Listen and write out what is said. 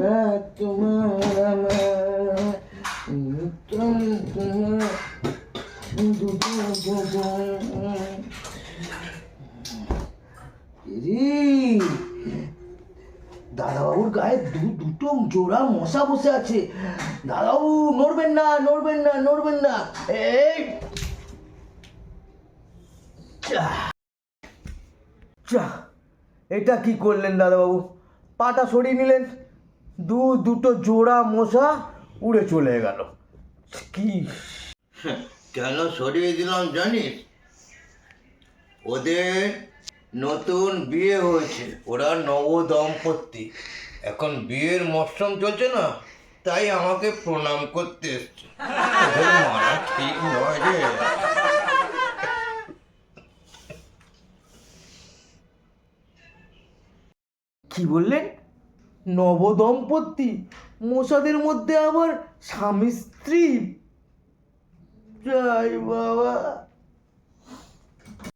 রাত তোমার আমার নতুন তোমার দাদাবাবুর গায়ে দু দুটো জোড়া মশা বসে আছে। দাদাবাবু, নড়বেন না নড়বেন না নড়বেন না। এই! এটা কি করলেন দাদাবাবু? পাটা সরিয়ে নিলেন? দু দুটো জোড়া মশা উড়ে চলে গেল। কি? কেন সরিয়ে দিলাম জানিস? ওদের নতুন বিয়ে হয়েছে ওরা নব দম্পতি এখন বিয়ের মরশুম চলছে না তাই আমাকে প্রণাম করতে এসছে। ঠিক নয় রে। কি বললেন? নবদম্পতি। মশাদের মধ্যে আবার স্বামী স্ত্রী। যাই বাবা।